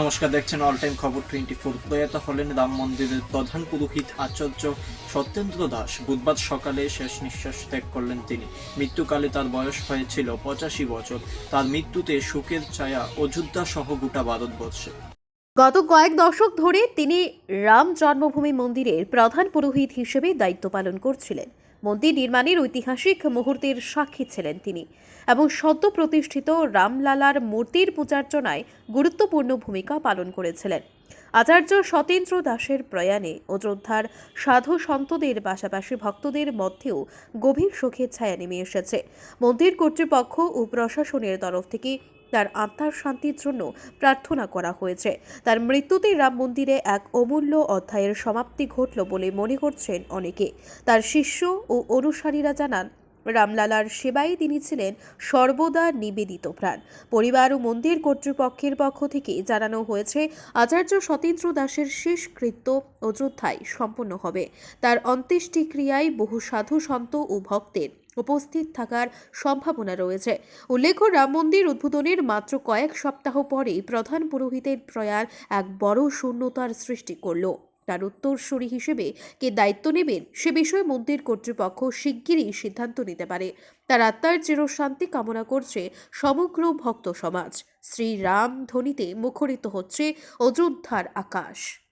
নমস্কার, দেখছেন all time খবর টোয়েন্টি ফোর প্রয়াত হলেন রাম মন্দিরের প্রধান পুরোহিত আচার্য সত্যেন্দ্র দাস। বুধবার সকালে শেষ নিঃশ্বাস ত্যাগ করলেন তিনি। মৃত্যুকালে তার বয়স হয়েছিল পঁচাশি বছর। তার মৃত্যুতে শোকের ছায়া অযোধ্যা সহ গোটা ভারতবর্ষে। গত কয়েক দশক ধরে তিনি রাম জন্মভূমি মন্দিরের প্রধান পুরোহিত হিসেবে দায়িত্ব পালন করছিলেন। মন্দির নির্মাণের ঐতিহাসিক মুহূর্তের সাক্ষী ছিলেন তিনি এবং সদ্য প্রতিষ্ঠিত রামলালার মূর্তির পূজার্চনায় গুরুত্বপূর্ণ ভূমিকা পালন করেছিলেন। আচার্য সতেন্দ্র দাসের প্রয়াণে অযোধ্যার সাধু সন্তদের পাশাপাশি ভক্তদের মধ্যেও গভীর শোকের ছায়া নেমে এসেছে। মন্দির কর্তৃপক্ষ ও প্রশাসনের তরফ থেকে তার আত্মার শান্তির জন্য প্রার্থনা করা হয়েছে। তার মৃত্যুতে রাম মন্দিরে এক অমূল্য অধ্যায়ের সমাপ্তি ঘটল বলে মনে করছেন অনেকে। তার শিষ্য ও অনুসারীরা জানান রামলালার সেবায় তিনি ছিলেন সর্বদা নিবেদিত প্রাণ। পরিবার ও মন্দির কর্তৃপক্ষের পক্ষ থেকে জানানো হয়েছে, আচার্য সতীন্দ্র দাসের শেষকৃত্য অযোধ্যায় সম্পন্ন হবে। তার অন্ত্যেষ্টিক্রিয়ায় বহু সাধু সন্ত ও ভক্তের উপস্থিত থাকার সম্ভাবনা রয়েছে। উল্লেখ্য, রাম মন্দির উদ্বোধনের মাত্র কয়েক সপ্তাহ পরেই প্রধান পুরোহিতের প্রয়াণ এক বড় শূন্যতার সৃষ্টি করল। তার উত্তরসূরি হিসেবে কে দায়িত্ব নেবেন সে বিষয়ে মন্দির কর্তৃপক্ষ শিগগিরই সিদ্ধান্ত নিতে পারে। তার আত্মার চিরশান্তি কামনা করছে সমগ্র ভক্ত সমাজ। শ্রীরাম ধ্বনিতে মুখরিত হচ্ছে অযোধ্যার আকাশ।